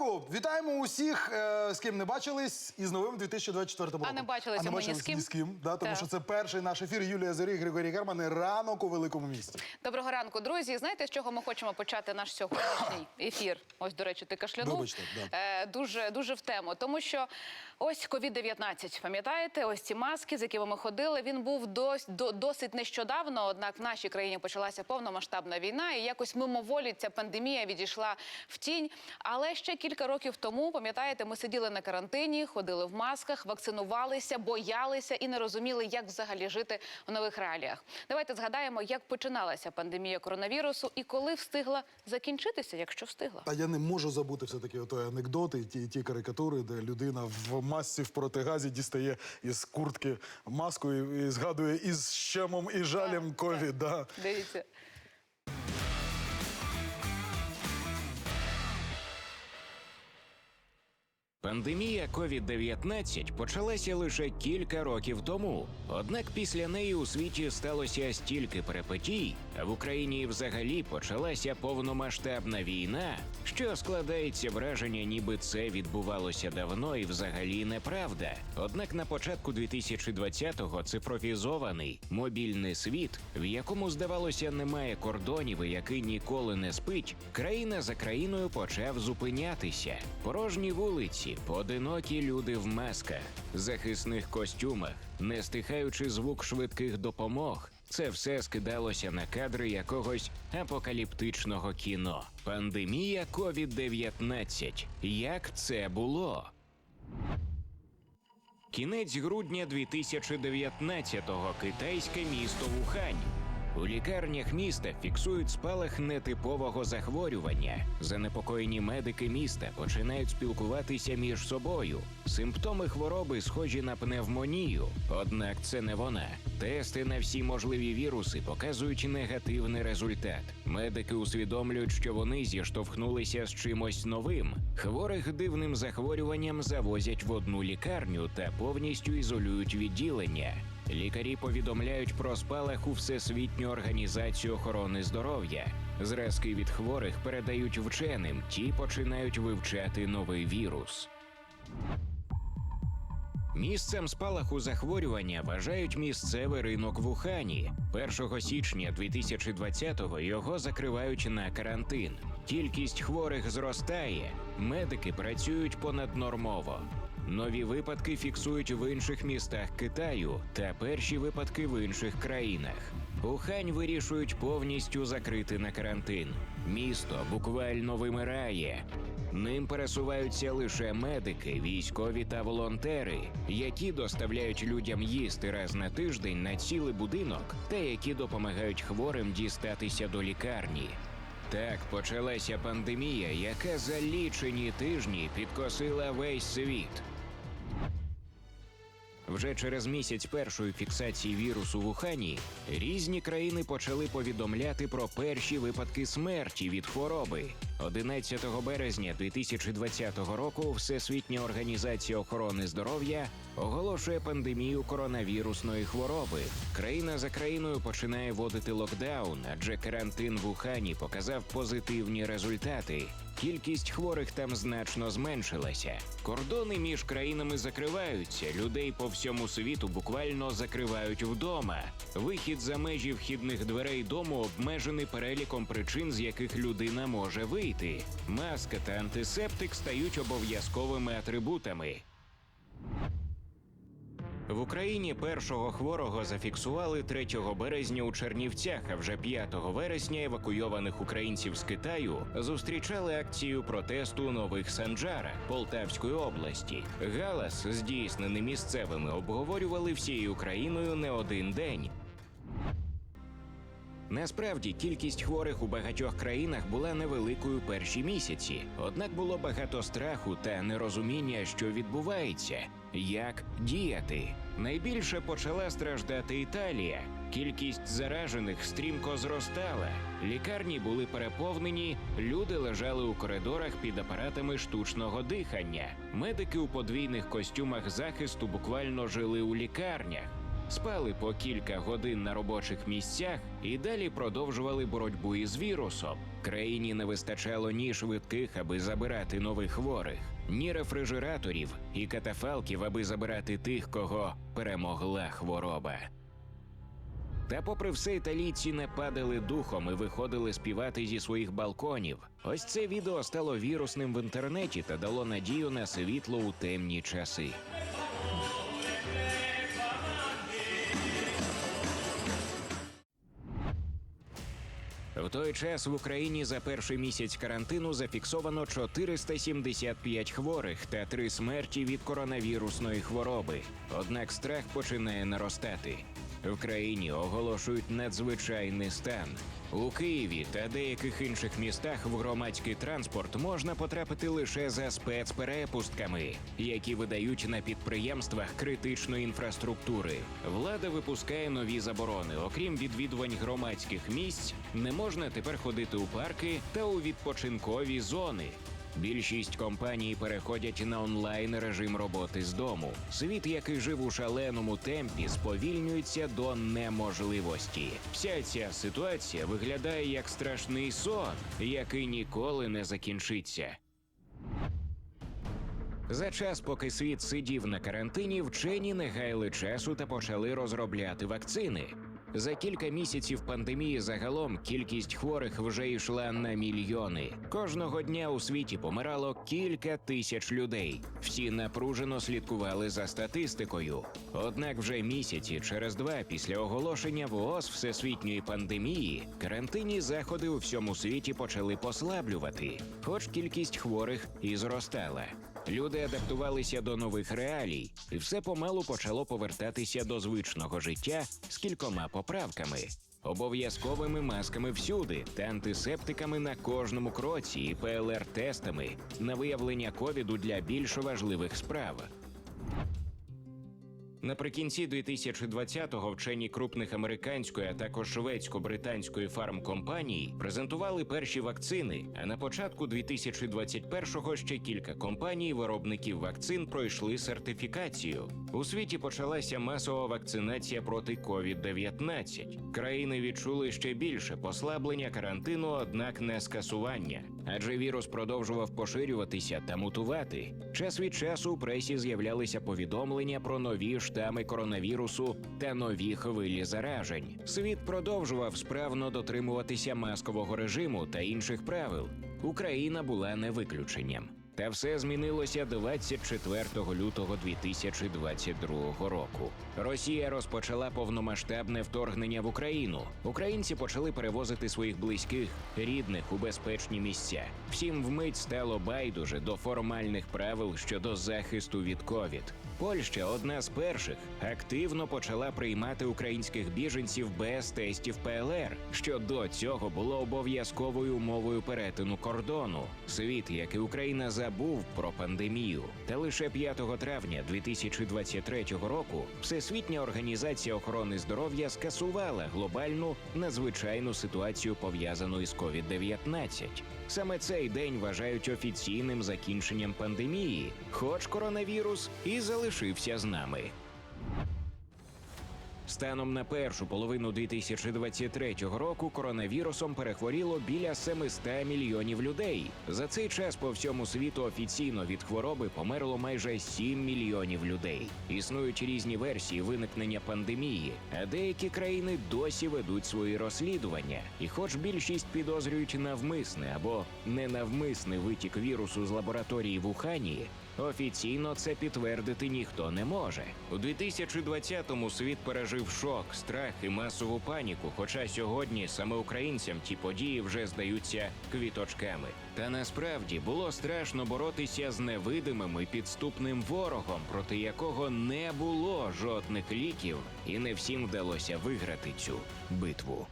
ранку! Вітаємо усіх, е, з ким не бачились, і з новим 2024 роком. А не бачилися ми ні з ким. ні з ким, да, тому Так. що це перший наш ефір. Юлія Зорі, Григорій Герман. Ранок у великому місті. Доброго ранку, друзі. Знаєте, з чого ми хочемо почати наш сьогоднішній ефір? Ось, до речі, ти кашлянув. Вибачте, да. Е, дуже, дуже в тему. Тому що ось COVID-19, пам'ятаєте, ось ці маски, з якими ми ходили, він був дос, до, досить нещодавно, однак в нашій країні почалася повномасштабна війна, і якось мимоволі ця пандемія відійшла в тінь. Але ще кілька років тому, пам'ятаєте, ми сиділи на карантині, ходили в масках, вакцинувалися, боялися і не розуміли, як взагалі жити в нових реаліях. Давайте згадаємо, як починалася пандемія коронавірусу і коли встигла закінчитися, якщо встигла. Та я не можу забути все-таки той анекдоти, і ті, ті карикатури, де людина в масці в протигазі дістає із куртки маску і, і згадує із щемом і жалем Так, ковід. Да. Дивіться. Пандемія COVID-19 почалася лише кілька років тому. Однак після неї у світі сталося стільки перипетій, а в Україні взагалі почалася повномасштабна війна, що складається враження, ніби це відбувалося давно і взагалі неправда. Однак на початку 2020-го цифровізований мобільний світ, в якому здавалося немає кордонів і який ніколи не спить, країна за країною почав зупинятися. Порожні вулиці, поодинокі люди в масках, захисних костюмах, не стихаючи звук швидких допомог. Це все скидалося на кадри якогось апокаліптичного кіно. Пандемія COVID-19. Як це було? Кінець грудня 2019-го. Китайське місто Вухань. У лікарнях міста фіксують спалах нетипового захворювання. Занепокоєні медики міста починають спілкуватися між собою. Симптоми хвороби схожі на пневмонію, однак це не вона. Тести на всі можливі віруси показують негативний результат. Медики усвідомлюють, що вони зіштовхнулися з чимось новим. Хворих дивним захворюванням завозять в одну лікарню та повністю ізолюють відділення. Лікарі повідомляють про спалах у Всесвітню організацію охорони здоров'я. Зразки від хворих передають вченим, ті починають вивчати новий вірус. Місцем спалаху захворювання вважають місцевий ринок в Ухані. 1 січня 2020-го його закривають на карантин. Кількість хворих зростає, медики працюють понаднормово. Нові випадки фіксують в інших містах Китаю та перші випадки в інших країнах. Ухань вирішують повністю закрити на карантин. Місто буквально вимирає. Ним пересуваються лише медики, військові та волонтери, які доставляють людям їсти раз на тиждень на цілий будинок, та які допомагають хворим дістатися до лікарні. Так почалася пандемія, яка за лічені тижні підкосила весь світ. Вже через місяць першої фіксації вірусу в Ухані різні країни почали повідомляти про перші випадки смерті від хвороби. 11 березня 2020 року Всесвітня організація охорони здоров'я оголошує пандемію коронавірусної хвороби. Країна за країною починає вводити локдаун, адже карантин в Ухані показав позитивні результати. Кількість хворих там значно зменшилася. Кордони між країнами закриваються. Людей по всьому світу буквально закривають вдома. Вихід за межі вхідних дверей дому обмежений переліком причин, з яких людина може вийти. Маска та антисептик стають обов'язковими атрибутами. В Україні першого хворого зафіксували 3 березня у Чернівцях, а вже 5 вересня евакуйованих українців з Китаю зустрічали акцію протесту нових Санджара Полтавської області. Галас, здійснений місцевими, обговорювали всією Україною не один день. Насправді кількість хворих у багатьох країнах була невеликою перші місяці, однак було багато страху та нерозуміння, що відбувається, як діяти. Найбільше почала страждати Італія. Кількість заражених стрімко зростала. Лікарні були переповнені, люди лежали у коридорах під апаратами штучного дихання. Медики у подвійних костюмах захисту буквально жили у лікарнях. Спали по кілька годин на робочих місцях і далі продовжували боротьбу із вірусом. Країні не вистачало ні швидких, аби забирати нових хворих, ні рефрижераторів і катафалків, аби забирати тих, кого перемогла хвороба. Та, попри все, італійці не падали духом і виходили співати зі своїх балконів. Ось це відео стало вірусним в інтернеті та дало надію на світло у темні часи. Той час в Україні за перший місяць карантину зафіксовано 475 хворих та три смерті від коронавірусної хвороби. Однак страх починає наростати. В країні оголошують надзвичайний стан. У Києві та деяких інших містах в громадський транспорт можна потрапити лише за спецперепустками, які видають на підприємствах критичної інфраструктури. Влада випускає нові заборони. Окрім відвідувань громадських місць, не можна тепер ходити у парки та у відпочинкові зони. Більшість компаній переходять на онлайн режим роботи з дому. Світ, який жив у шаленому темпі, сповільнюється до неможливості. Вся ця ситуація виглядає як страшний сон, який ніколи не закінчиться. За час, поки світ сидів на карантині, вчені не гаяли часу та почали розробляти вакцини. За кілька місяців пандемії загалом кількість хворих вже йшла на мільйони. Кожного дня у світі помирало кілька тисяч людей. Всі напружено слідкували за статистикою. Однак вже місяці через два після оголошення ВООЗ всесвітньої пандемії карантинні заходи у всьому світі почали послаблювати, хоч кількість хворих і зростала. Люди адаптувалися до нових реалій, і все помалу почало повертатися до звичного життя з кількома поправками. Обов'язковими масками всюди та антисептиками на кожному кроці і ПЛР-тестами на виявлення ковіду для більш важливих справ. Наприкінці 2020-го вчені крупних американської, а також шведсько-британської фармкомпаній презентували перші вакцини. А на початку 2021-го ще кілька компаній виробників вакцин пройшли сертифікацію. У світі почалася масова вакцинація проти COVID-19. Країни відчули ще більше послаблення карантину, однак не скасування. Адже вірус продовжував поширюватися та мутувати. Час від часу у пресі з'являлися повідомлення про нові штами коронавірусу та нові хвилі заражень. Світ продовжував справно дотримуватися маскового режиму та інших правил. Україна була не виключенням. Та все змінилося 24 лютого 2022 року. Росія розпочала повномасштабне вторгнення в Україну. Українці почали перевозити своїх близьких, рідних у безпечні місця. Всім вмить стало байдуже до формальних правил щодо захисту від ковід. Польща, одна з перших, активно почала приймати українських біженців без тестів ПЛР, що до цього було обов'язковою умовою перетину кордону. Світ, як і Україна, забув про пандемію. Та лише 5 травня 2023 року Всесвітня організація охорони здоров'я скасувала глобальну надзвичайну ситуацію пов'язану із COVID-19. Саме цей день вважають офіційним закінченням пандемії, хоч коронавірус і залишився з нами. Станом на першу половину 2023 року коронавірусом перехворіло біля 700 мільйонів людей. За цей час по всьому світу офіційно від хвороби померло майже 7 мільйонів людей. Існують різні версії виникнення пандемії, а деякі країни досі ведуть свої розслідування. І, хоч більшість підозрюють навмисне або ненавмисний витік вірусу з лабораторії в Ухані, Офіційно це підтвердити ніхто не може. У 2020-му світ пережив шок, страх і масову паніку. Хоча сьогодні саме українцям ті події вже здаються квіточками. Та насправді було страшно боротися з невидимим і підступним ворогом, проти якого не було жодних ліків, і не всім вдалося виграти цю битву.